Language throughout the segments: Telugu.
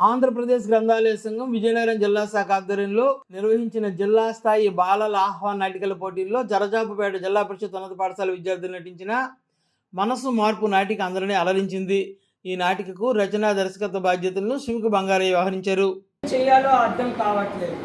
ఆంధ్రప్రదేశ్ గ్రంథాలయ సంఘం విజయనగరం జిల్లా శాఖ ఆధ్వర్యంలో నిర్వహించిన జిల్లా స్థాయి బాలల ఆహ్వాన నాటికల పోటీల్లో జరజాపుపేట జిల్లా పరిషత్ ఉన్నత పాఠశాల విద్యార్థులు నటించిన మనసు మార్పు నాటిక అందరినీ అలరించింది. ఈ నాటికకు రచనా దర్శకత్వ బాధ్యతలను శివకు బంగారయ్య వ్యవహరించారు. చేయాలో అర్థం కావట్లేదు.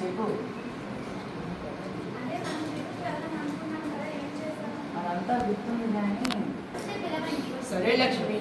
చెప్పు. అదంతా గుర్తుంది కానీ సరే లక్ష్మి.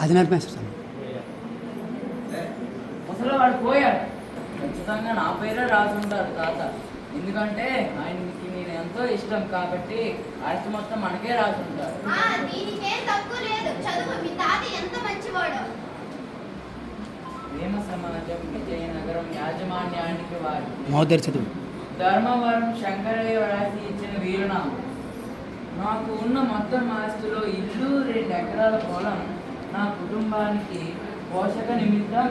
అది నడిపేస్తాను ముసలి వాడు పోయాడు. ఖచ్చితంగా నా పేరే రాసుంటారు తాత. ఎందుకంటే ఆయనకి నేను ఎంతో ఇష్టం కాబట్టి ఆస్తి మొత్తం మనకే రాసుంటారు ఆ దీనికేం తక్కువ లేదు. చదువు మీ తాత ఎంత మంచివాడో. ప్రేమ సమాజం విజయనగరం యాజమాన్యానికి వారి ధర్మవరం శంకరయ్య రాసి ఇచ్చిన వీరునామం. నాకు ఉన్న మొత్తం ఆస్తిలో ఇల్లు రెండు ఎకరాల పొలం నా కుటుంబానికి పోషక నిమిత్తం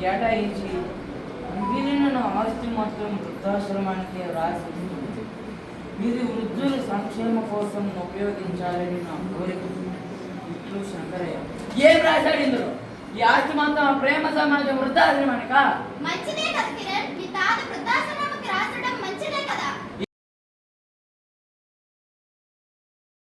కేటాయించి మిగిలిన నా ఆస్తి మొత్తం వృద్ధాశ్రమానికి రాసి ఉంది. ఇది వృద్ధుల సంక్షేమ కోసం ఉపయోగించాలని నా కోరిక. ఇట్లు శంకరయ్య. ఏం రాశాడు ఇందులో? ఈ ఆస్తి మొత్తం ప్రేమ సమాజం వృద్ధాశ్రమానికా? మంచిదే కదా